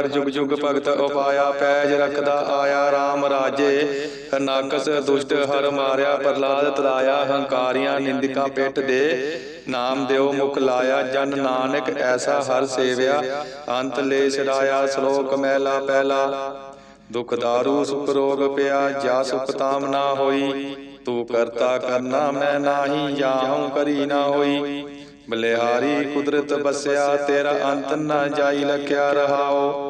ਹਰ ਜੁਗ ਜੁਗ ਭਗਤ ਉਪਾਇਆ, ਪੈਜ ਰਖਦਾ ਆਇਆ RAM ਰਾਜੇ। ਹਨਾਕਸ ਦੁਸ਼ਟ ਹਰ ਮਾਰਿਆ ਪ੍ਰਲਾਦ ਤਰਾਇਆ, ਹੰਕਾਰੀਆਂ ਨਿੰਦਿਕਾਂ ਪਿੱਠ ਦੇ। ਨਾਮ ਦਿਓ ਮੁਖ ਲਾਇਆ, ਜਨ ਨਾਨਕ ਐਸਾ ਹਰ ਸੇਵਿਆ। ਅੰਤ ਲੈ ਛੜਾਇਆ ਸ਼ਲੋਕ ਮਹਿਲਾ ਪਹਿਲਾ। ਦੁਖ ਦਾਰੂ, ਸੁਖ ਰੋਗ ਪਿਆ, ਜਾ ਸੁਖ ਤਾਮ ਨਾ ਹੋਈ। ਤੂੰ ਕਰਤਾ ਕਰਨਾ ਮੈਂ ਨਾਹੀ ਜਾਹਉ ਕਰੀ ਨਾ ਹੋਈ। ਬਲਿਹਾਰੀ ਕੁਦਰਤ ਬਸਿਆ, ਤੇਰਾ ਅੰਤ ਨਾ ਜਾਈ, ਲਖਿਆ ਰਹਾਓ।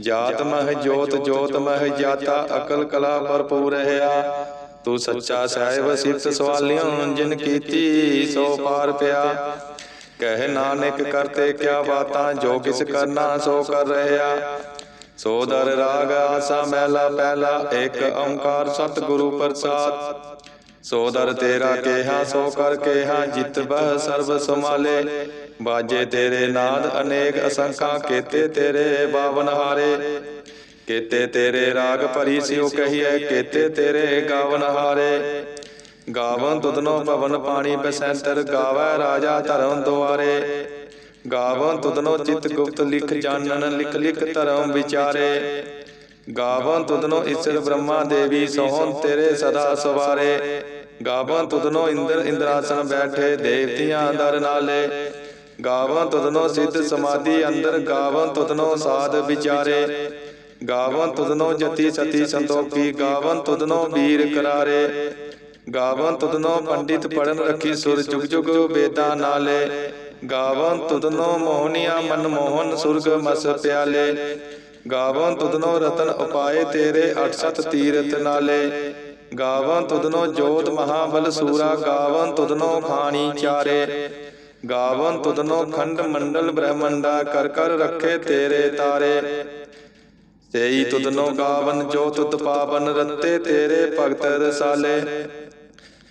ਜਾਤ ਮਹ ਜੋਤ ਜੋਤ ਮਹ ਜਾਤਾ ਅਕਲ ਕਲਾ ਭਰਪੂਰ ਰਹਾ ਤੂੰ ਸੱਚਾ ਸਾਹਿਬ ਸਿਫਤ ਸਵਾਲਿਓ ਜਿਨ ਕੀਤੀ ਸੋ ਪਾਰ ਪਿਆ। ਕਹਿ ਨਾਨਕ ਕਰਤੇ ਕਿਆ ਬਾਤਾਂ ਜੋ ਕਿਸ ਕਰਨਾ ਸੋ ਕਰ ਰਹਿਆ। ਸੋ ਦਰ ਰਾਗ ਆਸਾ ਮਹਿਲਾ ਪਹਿਲਾ ਇੱਕ ਓੰਕਾਰ ਸਤਿਗੁਰੂ ਪ੍ਰਸਾਦ। ਸੋ ਦਰ ਤੇਰਾ ਕੇਹਾ ਸੋ ਕਰ ਕੇਹਾ ਜਿਤ ਬਹ ਸਰਬ ਸਮਾਲੇ ਬਾਜੇ ਤੇਰੇ ਨਾਦ, ਅਨੇਕ ਅਸੰਖਾਂ ਕੇਤੇ ਤੇਰੇ ਬਾਵਨ ਹਾਰੇ। ਕੇਤੇ ਤੇਰੇ ਰਾਗ ਭਰੀ ਸਿਉ ਕਹੀਏ ਕੇਤੇ ਤੇਰੇ ਗਾਵਨ ਹਾਰੇ। ਗਾਵਨ ਤੁਧਨੋ ਪਵਨ ਪਾਣੀ ਬਸੰਤਰ, ਗਾਵੈ ਰਾਜਾ ਧਰਮ ਦੁਆਰੇ। ਗਾਵਨ ਤੁਧਨੋ ਚਿਤ ਗੁਪਤ ਲਿਖ ਜਾਣਨ, ਲਿਖ ਲਿਖ ਧਰਮ ਵਿਚਾਰੇ। ਗਾਵਨ ਤੁਧਨੋ ਈਸ਼ਰ ਬ੍ਰਹਮਾ ਦੇਵੀ ਸੋਹਣ ਤੇਰੇ ਸਦਾ ਸਵਾਰੇ। ਗਾਵਨ ਤੁਧਨੋ ਇੰਦਰ ਇੰਦਰਾਸਨ ਬੈਠੇ, ਦੇਵਤਿਆਂ ਦਰ ਨਾਲੇ। ਗਾਵਨ ਤੁਧਨੋ ਸਿੱਧ ਸਮਾਧੀ ਅੰਦਰ ਗਾਵਨ ਤੁਧਨੋ ਸਾਧ ਵਿਚਾਰੇ। ਗਾਵਨ ਤੁਧਨੋ ਜਤੀ ਸਤੀ ਸੰਤੋਖੀ ਗਾਵਨ ਤੁਧਨੋ ਵੀਰ ਕਰਾਰੇ। ਗਾਵਨ ਤੁਧਨੋ ਪੰਡਿਤ ਪੜਨ ਰੱਖੀ ਸੁਰ ਜੁਗ ਜੁਗ ਵੇਦਾਂ ਨਾਲੇ। ਗਾਵਨ ਤੁਧਨੋ ਮੋਹਨੀਆ ਮਨ ਮੋਹਨ ਸੁਰਗ ਮਸ ਪਿਆਲੇ। ਗਾਵਨ ਤੁਧਨੋ ਰਤਨ ਉਪਾਏ ਤੇਰੇ ਅਠ ਸਤ ਤੀਰਤ ਨਾਲੇ। ਗਾਵਨ ਤੁਧਨੋ ਜੋਤ ਮਹਾਬਲ ਸੂਰਾ ਗਾਵਨ ਤੁਧਨੋ ਖਾਣੀ ਚਾਰੇ। ਗਾਵਨ ਤੁਧਨੋ ਖੰਡ ਮੰਡਲ ਬ੍ਰਹਮੰਡਾ ਕਰ ਕਰ ਰੱਖੇ ਤੇਰੇ ਤਾਰੇ। ਤੇਈ ਤੁਧਨੋ ਗਾਵਨ ਜੋ ਤੁਤ ਪਾਵਨ ਰੱਤੇ ਤੇਰੇ ਭਗਤ ਰਸਾਲੇ।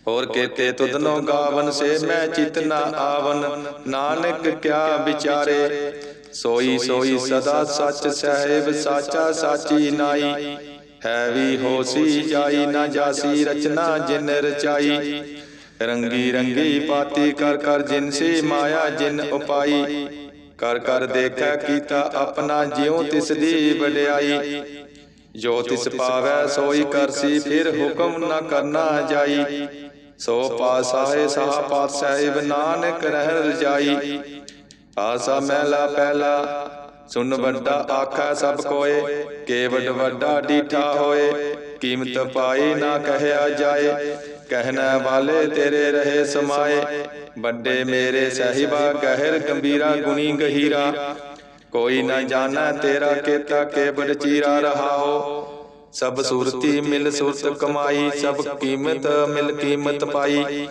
ਹੋਰ ਕੇਤੇ ਤੁਧਨੋ ਗਾਵਨ ਸੇ ਮੈਂ ਚਿਤ ਨਾ ਆਵਨ, ਨਾਨਕ ਕਿਆ ਵਿਚਾਰੇ। ਸੋਈ ਸੋਈ ਸਦਾ ਸੱਚ ਸਹਿਬ ਸਾਚਾ ਸਾਚੀ ਨਾਈ। ਹੈ ਵੀ ਹੋਸੀ ਜਾਈ ਨਾ ਜਾਸੀ ਰਚਨਾ ਜਿਨ ਰਚਾਈ। ਰੰਗੀ ਰੰਗੀ ਪਾਤੀ ਕਰ ਕਰ ਜਿਨ ਸੀ ਮਾਇਆ, ਜਿਨ ਉਪਾਈ। ਕਰ ਕਰ ਦੇਖੈ ਕੀਤਾ ਆਪਣਾ ਜਿਉ ਤਿਸ ਦੀ ਵਡਿਆਈ। ਜੋ ਤਿਸ ਪਾਵੈ ਸੋਈ ਕਰਸੀ, ਫਿਰ ਹੁਕਮ ਨਾ ਕਰਨਾ ਜਾਈ। ਸੋ ਪਾਸਾਏ ਸਾਹ ਪਾਤ ਸਾਹਿਬ ਨਾਨਕ ਰਹਿ ਰਜਾਈ। ਆਸਾ ਮਹਿਲਾ ਪਹਿਲਾ, ਸੁਨ ਵੱਡਾ ਆਖਾ ਸਭ ਕੋਏ। ਕੇਵਡ ਵੱਡਾ ਡੀਠਾ ਹੋਏ, ਕੀਮਤ ਪਾਈ ਨਾ ਕਹਿਆ ਜਾਏ। ਕਹਿਣਾ ਵਾਲੇ ਤੇਰੇ ਰਹੇ ਸਮਾਏ। ਵੱਡੇ ਮੇਰੇ ਸਹਿਬਾ ਗਹਿਰ ਗੰਭੀਰਾ ਗੁਣੀ ਗਹੀਰਾ। ਕੋਈ ਨਾ ਜਾਣਾ ਤੇਰਾ ਕੀਤਾ ਕੇਵਡ ਚੀਰਾ ਰਹਾਓ ਸਭ ਸੂਰਤੀ ਮਿਲ ਸੁਰਤ ਕਮਾਈ, ਸਭ ਕੀਮਤ ਮਿਲ ਕੀਮਤ ਪਾਈ।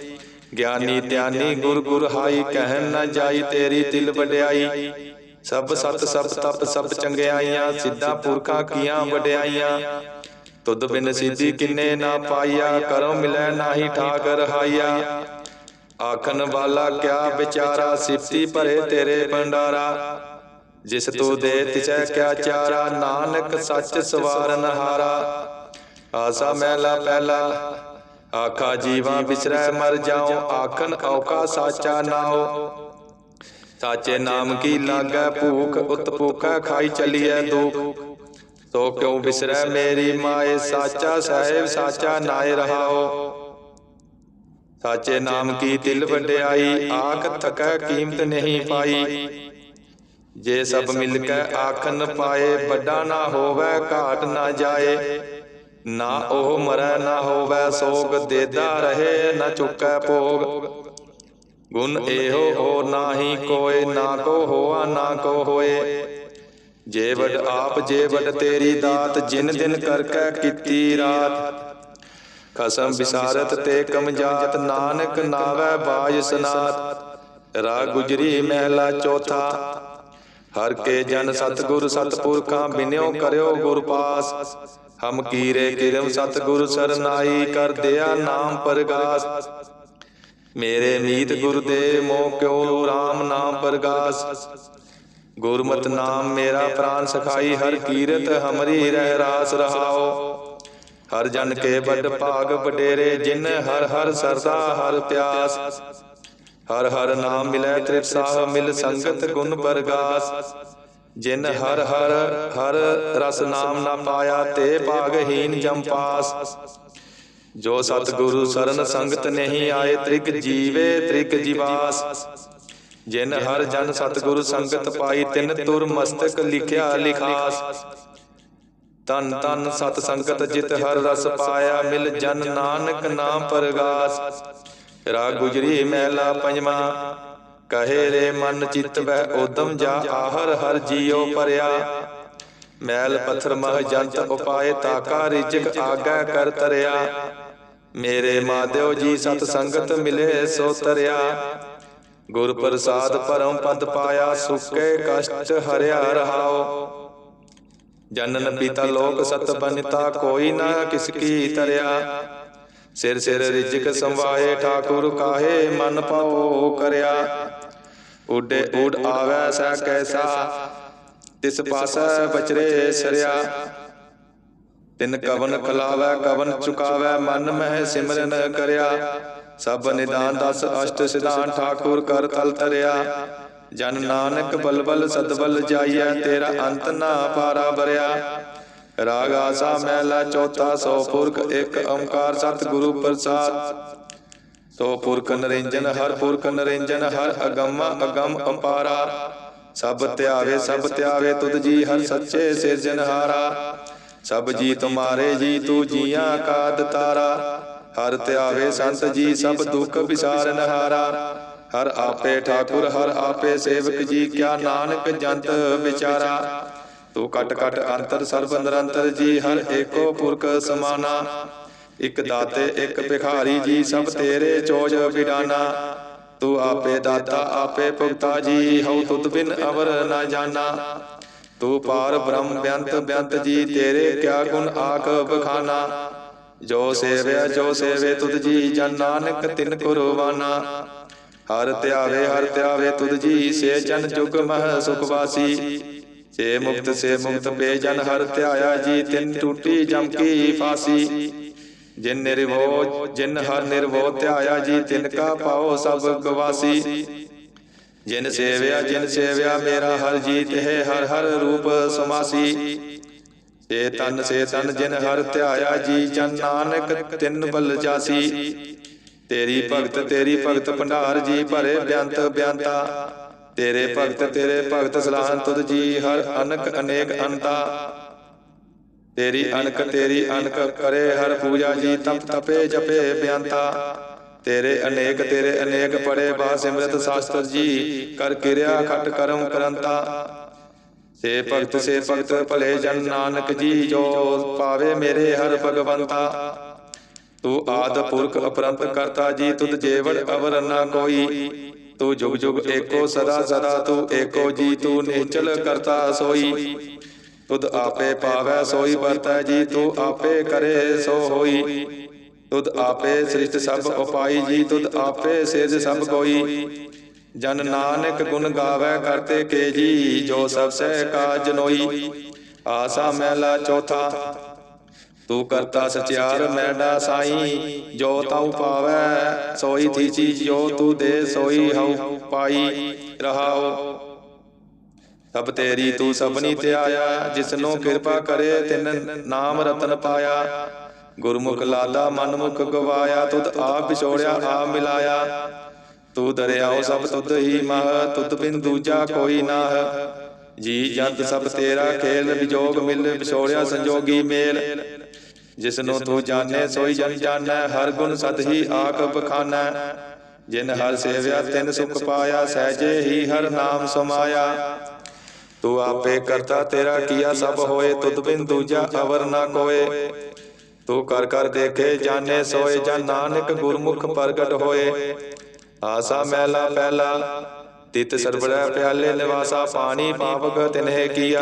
ਗਿਆਨੀ ਧਿਆਨੀ ਗੁਰ ਗੁਰ ਹਾਈ, ਕਹਿਣ ਨਾ ਜਾਈ ਤੇਰੀ ਦਿਲ ਵਡਿਆਈ। ਸਭ ਸਤ ਸਭ ਤਪ ਸਭ ਚੰਗਿਆਈਆਂ, ਸਿੱਧਾ ਪੁਰਖਾਂ ਕੀਆਂ ਵਡਿਆਈਆਂ। ਤੁਧ ਬਿਨ ਸਿੱਧੀ ਕਿੰਨੇ ਨਾ ਪਾਈਆ ਕਰੋ ਮਿਲੈ ਨਾਹੀ ਠਾਕ ਰਹਾਈਆ ਆਖਣ ਵਾਲਾ ਕਿਆ ਵਿਚਾਰਾ ਸਿਫਤੀ ਭਰੇ ਤੇਰੇ ਭੰਡਾਰਾ। ਜਿਸ ਤੂੰ ਦੇ ਤਿਸੈ ਕਿਆ ਚਾਰਾ ਨਾਨਕ ਸੱਚ ਸਵਾਰਨ ਹਾਰਾ ਆਸਾ ਮਹਿਲਾ ਪਹਿਲਾ ਆਖਾ ਜੀਵਾਂ ਵਿਸਰੈ ਮਰ ਜਾਉ। ਆਖਣ ਔਕਾ ਸਾਚਾ ਨਾਉ। ਸਾਚੇ ਨਾਮ ਕੀ ਲਾਗੈ ਭੂਖ ਉਤ ਭੂਖਾ ਖਾਈ ਚਲੀਐ ਦੁਖ। ਤੋ ਕਿਉ ਵਿਸਰੈ ਮੇਰੀ ਮਾਏ ਸਾਚਾ ਸਾਹਿਬ ਸਾਚਾ ਨਾਏ ਰਹਾਓ। ਸਾਚੇ ਨਾਮ ਕੀ ਤਿਲ ਵਡਿਆਈ ਆਖ ਥਕੈ ਕੀਮਤ ਨਹੀਂ ਪਾਈ। ਜੇ ਸਭ ਮਿਲ ਕੇ ਆਖਨ ਪਾਏ ਵੱਡਾ ਨਾ ਹੋਵੇ ਘਾਟ ਨਾ ਜਾਏ। ਨਾ ਉਹ ਮਰੈ ਨਾ ਹੋਵੇ ਸੋਗ ਦੇਦਾ ਰਹੇ ਨਾ ਚੁੱਕੈ ਭੋਗ। ਗੁਣ ਇਹੋ ਹੋ ਨਾਹੀ ਕੋਏ ਨਾ ਕੋ ਹੋਆ ਨਾ ਕੋ ਹੋਏ। ਜੇ ਵਡ ਆਪ ਜੇ ਵਡ ਤੇਰੀ ਦਾਤ ਜਿਨ ਦਿਨ ਕਰਕੇ ਕੀਤੀ ਰਾਤ। ਖਸਮ ਵਿਸਾਰਤ ਤੇ ਕਮਜਾਤ ਨਾਨਕ ਨਾਵੈ ਬਾਜ ਸਨਾਤ। ਰਾ ਗੁਜਰੀ ਮਹਿਲਾ ਚੌਥਾ। ਹਰ ਕੇ ਜਨ ਸਤਗੁਰ ਸਤਪੁਰਖਾਂ ਬਿਨਿਓ ਕਰਿਓ ਗੁਰ ਪਾਸ। ਹਮ ਕੀਰੇ ਕਿਰਮ ਸਤਗੁਰ ਸਰਨਾਈ ਕਰ ਦਿਆ ਨਾਮ ਪਰਗਾਸ। ਮੇਰੇ ਮੀਤ ਗੁਰ ਦੇ ਮੋਹ ਕਿਉ RAM ਨਾਮ ਪਰਗਾਸ। ਗੁਰਮਤਿ ਨਾਮ ਮੇਰਾ ਪ੍ਰਾਨ ਸਖਾਈ ਹਰ ਕੀਰਤ ਹਮਰੀ ਰਹਿ ਰਾਸ ਰਹਾਓ ਹਰ ਜਨ ਕੇ ਵੱਡ ਭਾਗ ਵਡੇਰੇ ਜਿਨ ਹਰ ਹਰ ਸਰਦਾ ਹਰ ਪਿਆਸ ਹਰ ਹਰ ਨਾਮ ਮਿਲੈ ਤ੍ਰਿਪਸਾਹ ਮਿਲ ਸੰਗਤ ਗੁਣ ਬਰਗਾਸ ਜਿਨ ਹਰ ਹਰ ਹਰ ਰਸ ਨਾਮ ਨਾ ਪਾਇਆ ਤੇ ਭਾਗਹੀਨ ਜਮ ਪਾਸ ਜੋ ਸਤਿਗੁਰੂ ਸਰਨ ਸੰਗਤ ਨਹੀਂ ਆਏ ਤ੍ਰਿਗ ਜੀਵੇ ਤ੍ਰਿਗ ਜੀਵਾਸ ਜਿਨ ਹਰ ਜਨ ਸਤਿਗੁਰੂ ਸੰਗਤ ਪਾਈ ਤਿਨ ਤੁਰ ਮਸਤਕ ਲਿਖਿਆ ਲਿਖਾਸ ਤਨ ਤਨ ਸਤ ਸੰਗਤ ਜਿਤ ਹਰ ਰਸ ਪਾਇਆ ਮਿਲ ਜਨ ਨਾਨਕ ਨਾਮ ਪਰਗਾਸ। ਰਾਗ ਗੁਜਰੀ ਮਹਿਲਾ ਪੰਜਵਾ। ਕਹੇ ਰੇ ਮਨ ਚਿਤ ਬਹਿ ਉਦਮ ਜਾ ਆਹਰ ਹਰ ਜੀਉ ਪਰਿਆ ਮੈਲ ਪੱਥਰ ਮਹ ਜੰਤ ਉਪਾਏ ਤਾਕਾ ਰਿਜਕ ਆਗੈ ਕਰ ਤਰਿਆ। ਮੇਰੇ ਮਾਧਿਓ ਜੀ ਸਤ ਸੰਗਤ ਮਿਲੇ ਸੋ ਤਰਿਆ। ਗੁਰ ਪ੍ਰਸਾਦ ਪਰਮ ਪਦ ਪਾਇਆ, ਸੁਕੇ ਕਸ਼ਟ ਹਰਿਆ ਰਹਾਓ। ਜਨਨ ਪਿਤਾ ਲੋਕ ਸਤ ਬਨਿਤਾ, ਕੋਈ ਨਾ ਕਿਸ ਕੀ ਤਰਿਆ। ਸਿਰ ਸਿਰ ਰਿਜਕ ਸੰਵਾਏ, ਠਾਕੁਰ ਕਾਹੇ ਮਨ ਪਾਉ ਕਰਿਆ। ਉਡੇ ਉਡ ਆਵੈ ਸੈ ਕੈਸਾ, ਤਿਸ ਪਾਸੈ ਬਚਰੇ ਸਰਿਆ। ਤਿਨ ਕਵਨ ਖਲਾਵੈ, ਕਵਨ ਚੁਕਾਵੈ, ਮਨ ਮਹਿ ਸਿਮਰਨ ਕਰਿਆ। ਸਭ ਨਿਦਾਨ ਦਸ, ਅਸ਼ਟ ਸਿਧਾਨ ਠਾਕੁਰ ਕਰ ਤਲ ਤਰਿਆ। ਜਨ ਨਾਨਕ ਬਲਬਲ ਸਦਬਲ ਜਾਈਐ, ਤੇਰਾ ਅੰਤ ਨਾ ਪਾਰਾ ਬਰਿਆ। ਰਾਗ ਆਸਾ ਮਹਿਲਾ ਚੌਥਾ, ਸੋ ਪੁਰਖ ਇੱਕ ਓੰਕਾਰ ਸਤ ਗੁਰੂ ਪ੍ਰਸਾਦ। ਸੋ ਪੁਰਖ ਨਰਿੰਜਨ, ਹਰ ਪੁਰਖ ਨਰਿੰਜਨ, ਹਰ ਅਗੰਮਾ ਅਗੰਮ ਅਪਾਰਾ। ਸਭ ਧਿਆਵੇ ਸਭ ਧਿਆਵੇ, ਤੁਧ ਜੀ ਹਰ ਸੱਚੇ ਸਿਰਜਨਹਾਰਾ ਸਭ ਜੀ ਤੁਮਾਰੇ ਜੀ, ਤੂੰ ਜੀਆਂ ਕਾ ਦਤਾਰਾ। ਹਰ ਧਿਆਵੇ ਸੰਤ ਜੀ ਸਭ ਦੁੱਖ ਵਿਸਾਰਨ ਹਾਰਾ। ਹਰ। ਆਪੇ ਠਾਕੁਰ ਹਰ ਆਪੇ ਸੇਵਕ ਜੀ ਕਿਆ ਨਾਨਕ ਜੰਤ ਵਿਚਾਰਾ। ਤੂੰ ਕਟ ਕਟ ਅੰਤਰ ਸਰਬ ਨਿਰੰਤਰ ਜੀ ਹਰ ਏਕੋ ਪੁਰਖ ਸਮਾਨਾ। ਇਕ ਦਾਤੇ ਇਕ ਭਿਖਾਰੀ ਜੀ ਸਭ ਤੇਰੇ ਚੋਜ ਵਿਡਾਨਾ ਤੂੰ ਆਪੇ ਦਾਤਾ ਆਪੇ ਭੁਗਤਾ ਜੀ ਹਉ ਤੁਧ ਬਿਨ ਅਵਰ ਨਾ ਜਾਣਾ ਤੂੰ ਪਾਰ ਬ੍ਰਹਮ ਬਿਆੰਤ ਬਿਆੰਤ ਜੀ ਤੇਰੇ ਕਿਆ ਗੁਣ ਆਖ ਬਖਾਨਾ ਜੋ ਸੇਵਿਆ ਜੋ ਸੇਵੇ ਤੁਧ ਜੀ ਜਨ ਨਾਨਕ ਤਿਨ ਕੁਰਬਾਨਾ। ਹਰ ਧਿਆਵੇ ਹਰ ਧਿਆਵੇ ਤੁਧ ਜੀ ਸੇ ਜਨ ਜੁਗ ਮਹ ਸੁਖ ਵਾਸੀ। ਸੇ ਮੁਕਤ ਸੇ ਮੁਕਤ ਪੇ ਜਨ ਹਰ ਧਿਆਇਆ ਜੀ ਤਿਨ ਟੂਟੀ ਜਮ ਕੀ ਫਾਸੀ। ਜਿਨ ਨਿਰਭਉ ਜਿਨ ਹਰ ਨਿਰਭਉ ਧਿਆਇਆ ਜੀ ਤਿਨ ਕਾ ਪਾਓ ਸਭ ਗਵਾਸੀ ਜਿਨ ਸੇਵਿਆ ਜਿਨ ਸੇਵਿਆ ਮੇਰਾ ਹਰ ਜੀਤ ਹੈ ਹਰ ਹਰ ਰੂਪ ਸਮਾਸੀ। ਸੇ ਤਨ ਸੇ ਤਨ ਜਿਨ ਹਰ ਧਿਆਇਆ ਜੀ ਜਨ ਨਾਨਕ, ਤਿਨ ਬਲ ਜਾਸੀ। ਤੇਰੀ ਭਗਤ ਤੇਰੀ ਭਗਤ ਭੰਡਾਰ ਜੀ ਭਰੇ ਬਿਆੰਤ ਬਿਆੰਤਾ। ਤੇਰੇ ਭਗਤ ਤੇਰੇ ਭਗਤ ਸਲਾਹਨ ਤੁਧ ਜੀ ਹਰ ਅਨਕ ਅਨੇਕ ਅੰਤਾ। ਤੇਰੀ ਅਨਕ ਤੇਰੀ ਅਨਕ ਕਰੇ ਹਰ ਪੂਜਾ ਜੀ ਤਪ ਤਪੇ ਜਪੇ ਬਿਆੰਤਾ। ਤੇਰੇ ਅਨੇਕ ਤੇਰੇ ਅਨੇਕ ਪੜੇ ਬਾ ਸਿਮਰਤ ਸ਼ਾਸਤਰ ਜੀ। ਕਰ ਕਿਰਿਆ ਖਟ ਕਰਮ ਕਰੰਤਾ। ਸੇ ਭਗਤ ਸੇ ਭਗਤ ਭਲੇ ਜਨ ਨਾਨਕ ਜੀ ਜੋ ਪਾਵੇ ਮੇਰੇ ਹਰ ਭਗਵੰਤਾ। ਤੂੰ ਆਦ ਪੁਰਖ ਅਪਰੰਤ ਕਰਤਾ ਜੀ ਤੁਧ ਜੇਵੜ ਅਵਰ ਨਾ ਕੋਈ। ਤੂੰ ਜੁਗ ਜੁਗ ਏਕੋ ਸਦਾ ਸਦਾ ਤੂੰ ਏਕੋ ਜੀ ਤੂੰ ਨਿਚਲ ਕਰਤਾ ਸੋਈ। ਤੁਧ ਆਪੇ ਪਾਵੈ ਸੋਈ ਵਰਤੈ ਜੀ ਤੂੰ ਆਪੇ ਕਰੇ ਸੋ ਹੋਈ। ਤੁਧ ਆਪੇ ਸ੍ਰਿਸ਼ਟ ਸਭ ਉਪਾਈ ਜੀ ਤੁਧ ਆਪੇ ਸਿਰਜ ਸਭ ਕੋਈ ਜਨ ਨਾਨਕ ਗੁਣ ਗਾਵੇ ਕਰਤੇ ਕੇ ਜੀ, ਜੋ ਸਭ ਸਹਿ ਕਾਜ ਨੋਈ। ਆਸਾ ਮਹਿਲਾ ਚੌਥਾ, ਤੂੰ ਕਰਤਾ ਸਚਿਆਰ ਮੈਡਾ ਸਾਈ, ਜੋ ਤਾਉ ਪਾਵੈ, ਸੋਈ ਥੀ ਜੋ ਤੂੰ ਦੇ ਸੋਈ ਹਉ ਪਾਈ ਰਹਾਉ। ਸਭ ਤੇਰੀ ਤੂੰ ਸਭਨੀ ਤੇ ਆਇਆ ਜਿਸਨੂੰ ਕਿਰਪਾ ਕਰੇ, ਤਿਨ ਨਾਮ ਰਤਨ ਪਾਇਆ। ਗੁਰਮੁਖ ਲਾਦਾ ਮਨਮੁਖ ਗਵਾਇਆ, ਤੁਧ ਆਪ ਵਿਛੋੜਿਆ ਆਪ ਮਿਲਾਇਆ। ਤੂੰ ਦਰਿਆਓ ਸਭ ਤੁਧ ਹੀ ਮਹ ਤੁਧ ਬਿਨ ਦੂਜਾ ਕੋਈ ਨਾਹ। ਜੀ ਜੰਤ ਸਭ ਤੇਰਾ ਖੇਲ, ਵਿਜੋਗ ਮਿਲ, ਵਿਛੋੜਿਆ ਸੰਜੋਗੀ ਮੇਲ। ਜਿਸਨੂੰ ਤੂੰ ਜਾਣੈ, ਸੋਈ ਜਨ ਜਾਣੈ, ਹਰ ਗੁਣ ਸਤ ਹੀ ਆਖ ਬਖਾਨੈ। ਜਿਨ ਹਰ ਸੇਵਿਆ, ਤਿਨ ਸੁਖ ਪਾਇਆ, ਸਹਿਜੇ ਹੀ ਹਰ ਨਾਮ ਸਮਾਇਆ। ਤੂੰ ਆਪੇ ਕਰਤਾ, ਤੇਰਾ ਕੀਆ ਸਭ ਹੋਏ ਤੁਧ ਬਿਨ ਦੂਜਾ ਅਵਰ ਨਾ ਕੋਏ। ਤੂੰ ਕਰ ਕਰ ਦੇਖੇ, ਜਾਣੇ, ਸੋਏ ਜਨ ਨਾਨਕ ਗੁਰਮੁਖ ਪ੍ਰਗਟ ਹੋਏ। ਆਸਾ ਮਹਿਲਾ ਪਹਿਲਾ ਤਿਤ ਸਰਬੜੈ ਪਿਆਲੇ ਨਿਵਾਸਾ ਪਾਣੀ ਪਾਵਕ ਤਿਨਹਿ ਕੀਆ।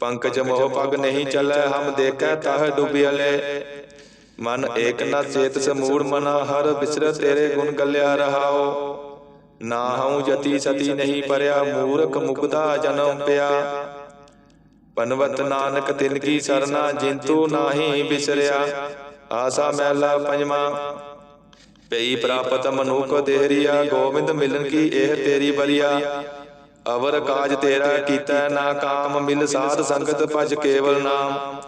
ਪੰਕਜ ਮੋਹ ਪਗ ਨਹੀਂ ਚੱਲੈ ਹਮ ਦੇਖੈ ਤਹ ਡੁਬਿਅਲੇ ਮਨ ਏਕ ਨ ਚੇਤ ਸਮੂੜ ਮਨਾ ਹਰ ਬਿਸਰ ਤੇਰੇ ਗੁਣ ਗੱਲਿਆ ਰਹਾਓ। ਨਾ ਹਉ ਜਤੀ ਸਤੀ ਨਹੀਂ ਪਰਿਆ ਮੂਰਖ ਮੁਕਦਾ ਜਨਮ ਪਿਆ। ਪਨਵਤ ਨਾਨਕ ਤਿਨ ਕੀ ਸਰਨਾ ਜਿੰਤੂ ਨਾਹੀ ਬਿਸਰਿਆ। ਆਸਾ ਮਹਿਲਾ ਪੰਜਵਾ। ਪਈ ਪ੍ਰਾਪਤ ਮਨੁਖ ਦੇਹਰੀਆ, ਗੋਬਿੰਦ ਮਿਲਨ ਕੀ ਇਹ ਤੇਰੀ ਬਰੀਆ ਅਵਰ ਕਾਜ ਤੇਰਾ ਕੀਤਾ, ਨਾ ਕਾਮ ਮਿਲ ਸਾਧ ਸੰਗਤ ਭਜ ਕੇਵਲ ਨਾਮ।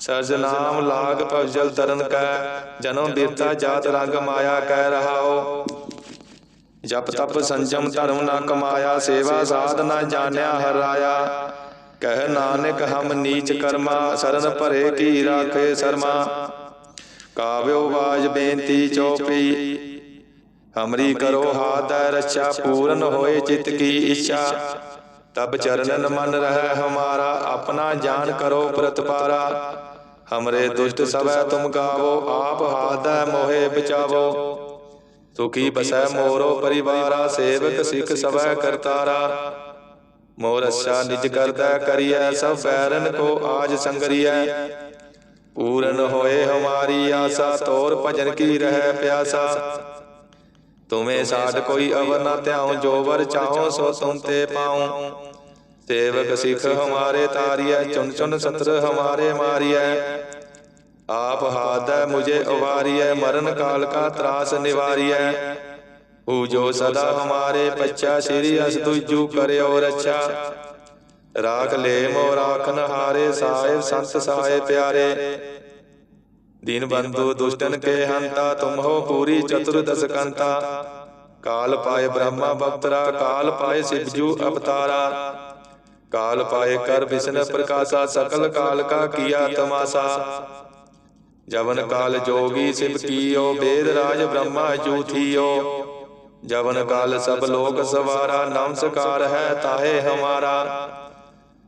ਸਰਜ ਨਾਮ ਲਾਗ ਭਜਲ ਤਰਨ ਕੈ, ਜਨਮ ਬਿਰਤਾ ਜਾਤ ਰੰਗ ਮਾਇਆ ਕਹਿ ਰਹਾਓ ਜਪ ਤਪ ਸੰਜਮ ਧਰਮ ਨਾ ਕਮਾਇਆ, ਸੇਵਾ ਸਾਧ ਨਾ ਜਾਣਿਆ ਹਰਾਇਆ ਕਹਿ ਨਾਨਕ ਹਮ ਨੀਚ ਕਰਮਾ ਸਰਨ ਭਰੇ ਕੀ ਰਾਖੇ ਸਰਮਾ। ਕਾਵਿਓ ਬਾਜ ਬੇਨਤੀ ਚੋਪੀ। ਹਮਰੀ ਕਰੋ ਹਾਥ ਰੱਛਾ, ਪੂਰਨ ਹੋਏ ਚਿਤ ਕੀ ਇੱਛਾ। ਤਬ ਚਰਨਨ ਮਨ ਰਹਿ ਹਮਾਰਾ, ਆਪਣਾ ਜਾਨ ਕਰੋ ਪ੍ਰਤਪਾਰਾ ਹਮਰੇ ਦੁਸ਼ਟ ਸਵੈ ਤੁਮ ਗਾਵੋ, ਆਪ ਹਾਦੈ ਮੋਹਿ ਬਚਾਵੋ। ਸੁਖੀ ਬਸੈ ਮੋਰੋ ਪਰਿਵਾਰਾ, ਸੇਵਕ ਸਿੱਖ ਸਵੈ ਕਰਤਾਰਾ। ਮੋਰ ਅੱਛਾ ਨਿਜ ਕਰਦਾ ਕਰੀਐ, ਸਭ ਬੈਰਨ ਕੋ ਆਜ ਸੰਗਰੀਐ। ਪੂਰਨ ਹੋਏ ਹਮਾਰੀ ਆਸਾ, ਤੋਰ ਭਜਨ ਕੀ ਰਹਿ ਪਿਆਸਾ। ਤੁਮੇ ਸਾਡ ਕੋਈ ਅਵਰ ਨਾ ਧਿਆਉ, ਜੋ ਵਰ ਚਾਹੋ ਸੋ ਤੁਮ ਤੇ ਪਾਉ। ਸੇਵਕ ਸਿੱਖ ਹਮਾਰੇ ਤਾਰੀਐ ਚੁਨ ਚੁਨ ਸਤਰ ਹਮਾਰੇ ਮਾਰੀਐ। ਆਪ ਹਾਦੈ ਮੁਝੇ ਉਵਾਰੀਐ ਮਰਨ ਕਾਲ ਕਾ ਤਰਾਸ ਨਿਵਾਰੀਐ। ਹੂ ਜੋ ਸਦਾ ਹਮਾਰੇ ਪੱਛਾ, ਸ੍ਰੀ ਅਸ ਤੁਜੂ ਕਰਿਓ ਰੱਛਾ। ਰਾਖ ਲੈ ਮੋ ਰਾਖਨ ਹਾਰੇ ਸਾਹਿਬ ਸੰਤ ਸਾਏ ਪਿਆਰੇ ਦੀਨ ਬੰਧੂ ਦੁਸ਼ਟਨ ਕੇ ਹੰਤਾ ਤੁਮ ਹੋ ਪੂਰੀ ਚਤੁਰਦਸ ਕੰਤਾ ਕਾਲ ਪਾਏ ਬ੍ਰਹਮਾ ਬਪਤਰਾ ਕਾਲ ਪਾਏ ਸਿਵਜੂ ਅਵਤਾਰਾ ਕਾਲ ਪਾਏ ਕਰ ਵਿਸ਼ਨ ਪ੍ਰਕਾਸ਼ਾ ਸਕਲ ਕਾਲ ਕਾ ਕੀਆ ਤਮਾਸਾ ਜਵਨ ਕਾਲ ਜੋਗੀ ਸਿਵ ਕੀਓ ਵੇਦ ਰਾਜ ਬ੍ਰਹਮਾ ਜੂਥੀਓ ਜਵਨ ਕਾਲ ਸਭ ਲੋਕ ਸਵਾਰਾ ਨਮਸਕਾਰ ਹੈ ਤਾਹੇ ਹਮਾਰਾ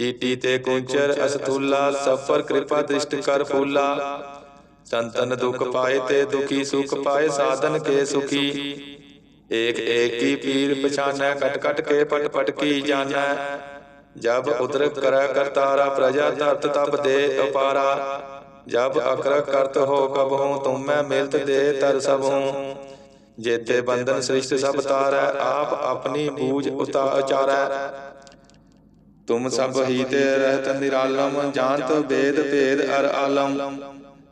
ਚੀਟੀ ਤੇ ਕੁੰਚਰ ਅਸਤੂਲਾ ਸਫਰ ਕਿਰਪਾ ਦ੍ਰਿਸ਼ਟ ਕਰ ਫੂਲਾ। ਸੰਤਨ ਦੁਖ ਪਾਏ ਤੇ ਦੁਖੀ ਸੁਖ ਪਾਏ ਸਾਧਨ ਕੇ ਸੁਖੀ। ਏਕ ਏਕ ਪੀਰ ਪਛਾਨੈ ਕਟ ਕਟ ਕੇ ਪਟ ਪਟ ਕੀ ਜਾਣੈ ਜਬ ਉਦਰ ਕਰੈ ਕਰਤਾਰਾ ਪ੍ਰਜਾ ਧਰਤ ਤਬ ਦੇ ਅਪਾਰਾ ਜਬ ਅਕਰ ਕਰਤ ਹੋ ਕਬ ਹੂੰ ਤੁਮ ਮਿਲਤ ਦੇ ਤਰ ਸਭ। ਜੇਤੇ ਬੰਧਨ ਸ੍ਰਿਸ਼ਟ ਸਭ ਤਾਰੈ ਆਪ ਆਪਣੀ ਬੂਝ ਉਤਾ ਉਚਾਰੈ। ਤੁਮ ਸਭ ਹੀ ਤੇ ਰਹਿਤ ਨਿਰਾਲਮ ਜਾਣਤ ਵੇਦ ਭੇਦ ਅਰ ਆਲਮ।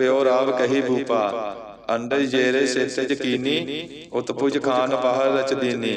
ਪਿਓ ਰਾਵ ਕਹੀ ਭੂਪਾ ਅੰਡਜ ਜੇਰੇ ਸਿਰ ਯਕੀਨੀ ਉਤਪੁਜ ਖਾਨ ਬਾਹਰ ਰਚ ਦੀਨੀ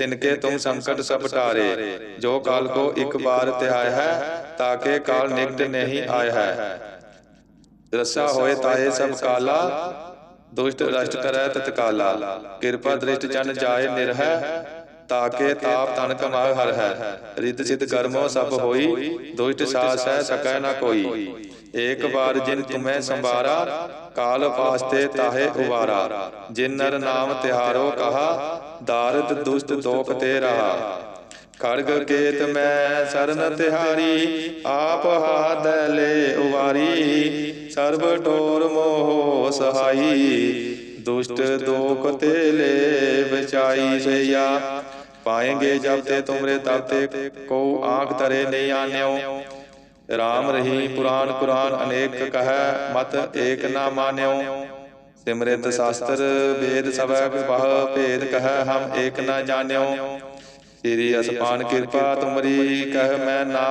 ਤਿਨਕੇ ਤੁਮ ਸੰਕਟ ਸਭ ਟਾਰੇ, ਜੋ ਕਾਲ ਕੋ ਇੱਕ ਬਾਰ ਤਿਹਾਇ ਹੈ ਤਾਕੇ ਕਾਲ ਨਿਕਟ ਨਹੀਂ ਆਇ ਹੈ। ਰਸਾ ਹੋਏ ਤਾਏ ਸਭ ਕਾਲਾ, ਦੁਸ਼ਟ ਰਸ਼ਟ ਕਰੈ ਤਤਕਾਲਾ ਕਿਰਪਾ ਦ੍ਰਿਸ਼ਟ ਜਨ ਜਾਏ ਨਿਰਹਿ ਤਾਕੇ ਤਾਪ ਤਨ ਕਮਾਇ ਹਰ ਹੈ। ਰਿਤ ਸਿਤ ਕਰਮੋ ਸਭ ਹੋਈ, ਦੁਸ਼ਟ ਸਾਸ ਹੈ ਸਕੈ ਨਾ ਕੋਈ। ਏਕ ਬਾਰ ਜਿਨ ਤੁਮੈ ਸੰਭਾਰਾ ਕਾਲ ਪਾਸਤੇ ਤਾਹੇ ਉਵਾਰਾ। ਜਿਨ ਨਰ ਨਾਮ ਤਿਹਾਰੋ ਕਹਾ ਦਾਰਦ ਦੁਸ਼ਟ ਦੋਖ ਤੇ ਰਹਾ। ਖੜਗ ਕੇਤ ਮੈਂ ਸਰਨ ਤਿਹਾਰੀ ਆਪ ਹਾਥ ਲੈ ਉਵਾਰੀ। ਸਰਬ ਟੋਰ ਮੋਹ ਸਹਾਈ। ਦੁਸ਼ਟ ਦੋਖ ਤੇ ਲੈ ਬਚਾਈ ਸਈਆ। ਪਾਏਂਗੇ ਜਬ ਤੇ ਤੁਮਰੇ ਤਬ ਤੇ ਕੋ ਆਂਖ ਤਰੇ ਨਹੀਂ ਆਨਿਓ ਰਾਮ ਰਹੀ ਪੁਰਾਨ ਕੁਰਾਨ ਅਨੇਕ ਕਹੈ ਮਤ ਏਕ ਨਾ ਮਾਨਿਓ। ਸਿਮਰਿਤ ਸ਼ਾਸਤਰ ਵੇਦ ਸਭੈ ਬਹੁ ਭੇਦ ਕਹੈ ਹਮ ਏਕ ਨਾ ਜਾਣਿਓ। ਸ੍ਰੀ ਅਸਪਾਨ ਕਿਰਪਾ ਤੁਮਰੀ ਕਹਿ ਮੈਂ ਨਾ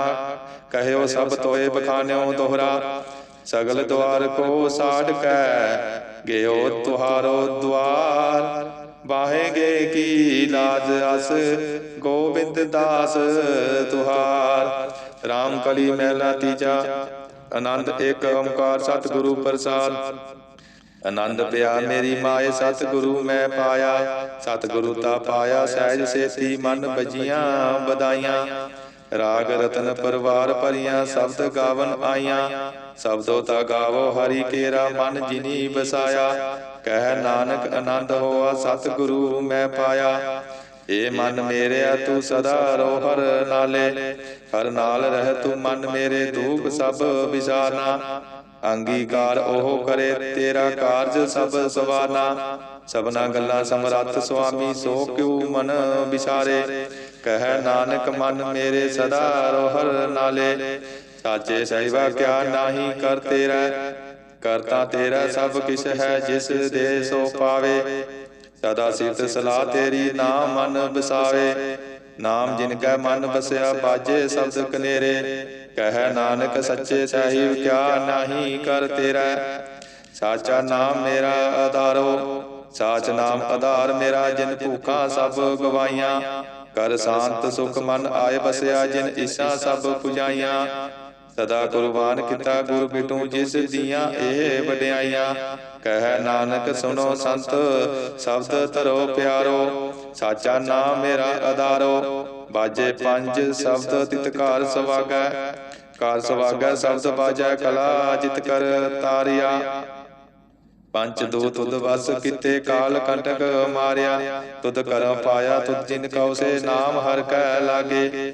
ਕਹਿਓ ਸਭ ਤੋਏ ਬਖਾਨਿਓ ਦੋਹਰਾ। ਸਗਲ ਦਵਾਰ ਕੋ ਸਾੜ ਕੈ ਗਿਓ ਤੁਹਾਰੋ ਦਵਾਰ ਬਾਹੇਗੇ ਕੀ ਲਾਜ ਅਸ, ਗੋਬਿੰਦ ਦਾਸ ਤੁਹਾਰ। RAM ਕਲੀ ਮਹਿਲਾ ਤੀਜਾ, ਆਨੰਦ ਇੱਕ ਓੰਕਾਰ ਸਤਿਗੁਰੂ ਪ੍ਰਸਾਦ। ਆਨੰਦ ਪਿਆ ਮੇਰੀ ਮਾਏ, ਸਤਿਗੁਰੂ ਮੈਂ ਪਾਇਆ। ਸਤਿਗੁਰੂ ਤਾ ਪਾਇਆ, ਸਹਿਜ ਸੇਤੀ ਮਨ ਬਜੀਆਂ ਬਦਾਈਆਂ ਰਾਗ ਰਤਨ ਪਰਵਾਰ ਭਰੀਆਂ, ਸ਼ਬਦ ਗਾਵਨ ਆਈਆਂ। ਸ਼ਬਦੋ ਤਾ ਗਾਵੋ ਹਰੀ ਕੇਰਾ ਮਨ ਜਿਨੀ ਬਸਾਇਆ ਕਹਿ ਨਾਨਕ ਆਨੰਦ ਹੋਆ, ਸਤਿਗੁਰੂ ਮੈਂ ਪਾਇਆ। ਏ ਮਨ ਮੇਰਿਆ ਤੂੰ ਸਦਾ ਰੋ ਹਰ ਨਾਲੇ। ਹਰ ਨਾਲ ਰਹਿ ਤੂੰ ਮਨ ਮੇਰੇ ਦੂਖ ਸਭ ਵਿਸਾਰਨਾ। ਅੰਗੀਕਾਰ ਉਹ ਕਰੇ, ਤੇਰਾ ਕਾਰਜ ਸਭ ਸਵਾਰਨਾ। ਸਭਨਾ ਗੱਲਾਂ ਸਮਰੱਥ ਸੁਆਮੀ, ਸੋ ਕਿਉ ਮਨ ਵਿਚਾਰੇ ਕਹਿ ਨਾਨਕ ਮਨ ਮੇਰੇ, ਸਦਾ ਰੋ ਹਰ ਨਾਲੇ। ਸਾਚੇ ਸਹਿਬਾ, ਕਿਆ ਨਾਹੀ ਕਰ ਤੇਰਾ। ਕਰਤਾ ਤੇਰਾ ਸਭ ਕਿਛ ਹੈ, ਜਿਸ ਦੇ ਸੋ ਪਾਵੇ। ਸਦਾ ਸਿਫਤ ਸਲਾਹ ਤੇਰੀ ਨਾਮ ਮਨ ਵਸਾਵੇ। ਨਾਮ ਜਿਨ ਕੈ ਮਨ ਵਸਿਆ, ਬਾਜੇ ਸ਼ਬਦ ਕਨੇਰੇ। ਕਹਿ ਨਾਨਕ ਸੱਚੇ ਸਾਹਿਬ ਕਿਆ ਨਾਹੀ ਕਰ ਤੇਰਾ। ਸਾਚਾ ਨਾਮ ਮੇਰਾ ਆਧਾਰੋ। ਸਾਚ ਨਾਮ ਆਧਾਰ ਮੇਰਾ, ਜਿਨ ਭੂਖਾਂ ਸਭ ਗਵਾਈਆਂ। ਕਰ ਸ਼ਾਂਤ ਸੁਖ ਮਨ ਆਏ ਬਸਿਆ ਜਿਨ ਇਸਾ ਸਭ ਪੁਜਾਈਆਂ। ਸਦਾ ਕੁਰਬਾਨ ਕੀਤਾ ਗੁਰ ਬਿਟੂ ਜਿਸ ਦੀਆਂ ਇਹ ਵਡਿਆਈਆਂ। ਕਹਿ ਨਾਨਕ ਸੁਨੋ ਸੰਤ ਸ਼ਬਦ ਧਰੋ ਪਿਆਰੋ ਸਾਚਾ ਨਾਮ ਮੇਰਾ ਆਧਾਰੋ। ਬਾਜੇ ਪੰਜ ਸ਼ਬਦ ਤਿਤਕਾਰ ਸਵਾਗੈ। ਕਾਰ ਸਵਾਗੈ ਸ਼ਬਦ ਬਾਜੈ ਕਲਾ ਜਿਤ ਕਰ ਤਾਰਿਆ। ਪੰਚ ਦੋ ਤੁਧ ਵਸ ਕਿਤੇ ਕਾਲ ਕੰਟਕ ਮਾਰਿਆ। ਤੁਧ ਕਰਮ ਪਾਇਆ ਤੁਧ ਜਿਨ ਕਉ ਸੇ ਨਾਮ ਹਰ ਕੈ ਲਾਗੇ।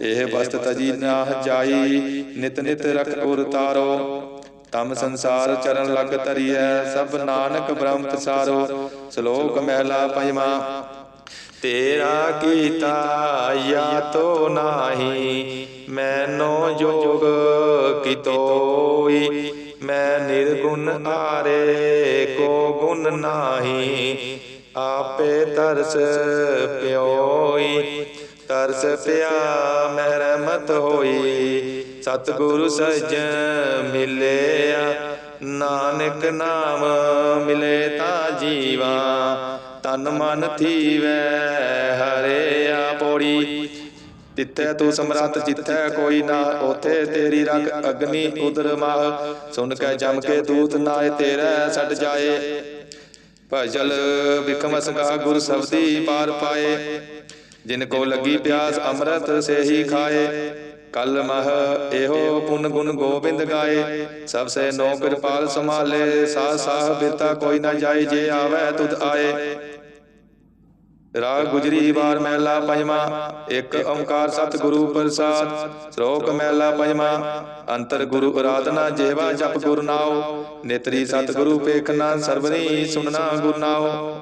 ਇਹ ਵਸਤ ਤਜੀ ਨਾ ਜਾਈ ਨਿਤ ਨਿਤ ਰਖ ਉਰ ਤਾਰੋ ਤਮ ਸੰਸਾਰ ਚਰਨ ਲਗ ਤਰੀਐ ਸਭ ਨਾਨਕ ਬ੍ਰਹਮ ਪਸਾਰੋ। ਸ਼ਲੋਕ ਮਹਿਲਾ ਪੰਜਵਾ। ਤੇਰਾ ਕੀਤਾ ਯਾ ਤੋ ਨਾਹੀ ਮੈਨੋ ਜੋਗ ਕਿਤੋਈ ਮੈਂ ਨਿਰਗੁਣ ਆਰੇ ਕੋ ਗੁਣ ਨਾਹੀ ਆਪੇ ਤਰਸ ਪਿਓਈ। ਤਰਸ ਪਿਆ, ਮਹਿਰਮਤ ਹੋਈ। ਸਤਿਗੁਰੂ ਸਜਣ ਮਿਲਿਆ, ਨਾਨਕ ਨਾਮ ਮਿਲੇ ਤਾਂ ਜੀਵਾ। ਤਨ ਮਨ ਥੀਵੈ, ਹਰਿਆ ਪੋੜੀ। ਤਿੱਥੈ ਤੂੰ ਸਮਰੱਥ, ਜਿੱਥੈ ਕੋਈ ਨਾ ਉਥੇ ਤੇਰੀ ਰਖ ਅਗਨੀ ਉਦਰ ਮਾਹ। ਸੁਣ ਕੇ ਜਮ ਕੇ ਦੂਤ ਨਾਏ, ਤੇਰਾ ਛੱਡ ਜਾਏ। ਭਜਲ ਵਿਕਮ ਸੰਗਾ ਗੁਰ ਸਬਦੀ ਪਾਰ ਪਾਏ। ਜਿਨ ਕੋ ਲੱਗੀ ਪਿਆਸ ਅੰਮ੍ਰਿਤ ਸੇ ਹੀ ਖਾਏ। ਕਲ ਮਹ ਇਹੋ ਪੁਨ ਗੁਣ ਗੋਬਿੰਦ ਗਾਏ। ਸਭ ਸੇ ਨੋ ਕਿਰਪਾਲ ਸੰਭਾਲੇ। ਸਾਹ ਸਾਹ ਬਿਰਤਾ ਕੋਈ ਨਾ ਜਾਏ, ਜੇ ਆਵੇ ਤੁਧ ਆਏ। ਰਾਗ ਗੁਜਰੀ ਵਾਰ ਮਹਿਲਾ ਪੰਜਵਾ। ਇੱਕ ਓੰਕਾਰ ਸਤਿਗੁਰੂ ਪ੍ਰਸਾਦ। ਸ਼ਲੋਕ ਮਹਿਲਾ ਪੰਜਵਾ। ਅੰਤਰ ਗੁਰੂ ਅਰਾਧਨਾ ਜੇਵਾ ਜਪ ਗੁਰ ਨਾਉ। ਨੇਤਰੀ ਸਤਿਗੁਰੂ ਪੇਖਣਾ ਸਰਬਨੀ ਸੁਣਨਾ ਗੁਰ ਨਾਉ।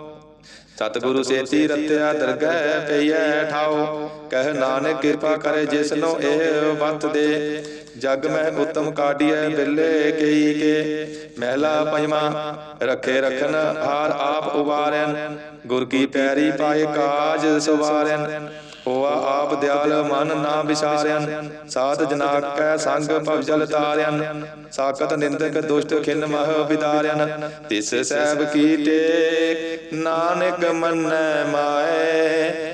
ਸਤਿਗੁਰੂ ਸੇਤੀ ਰਤਿਆ ਦਰਗਹਿ ਪਈਐ ਠਾਉ। ਕਹਿ ਨਾਨਕ ਕਿਰਪਾ ਕਰੇ ਜਿਸਨੋ ਇਹ ਵਤ ਦੇ। ਜਗ ਮੈਂ ਉਤਮ ਕਾਢੀਐ ਬਿੱਲੇ ਕਈ ਕੇ। ਮਹਿਲਾ ਪੰਜਵਾ, ਰੱਖੇ ਰਖਨ ਹਾਰ ਆਪ ਉਵਾਰੈਨ। ਗੁਰ ਕੀ ਪੈਰੀ ਪਾਏ ਕਾਜ ਸਵਾਰੈਨ। ਹੋਆ ਆਪ ਦਿਆਲ ਮਨ ਨਾ ਵਿਸਾਰਿਆਨ ਸਾਧ ਜਨਾ ਕੈ ਸੰਗ ਭਵ ਜਲ ਤਾਰਿਆਨ ਸਾਕਤ ਨਿੰਦਕ ਦੁਸ਼ਟ ਖਿਨ ਮਹ ਵਿਦਾਰਿਆਨ ਤਿਸ ਸਹਿਬ ਕੀ ਨਾਨਕ ਮੰਨੈ ਮਾਏ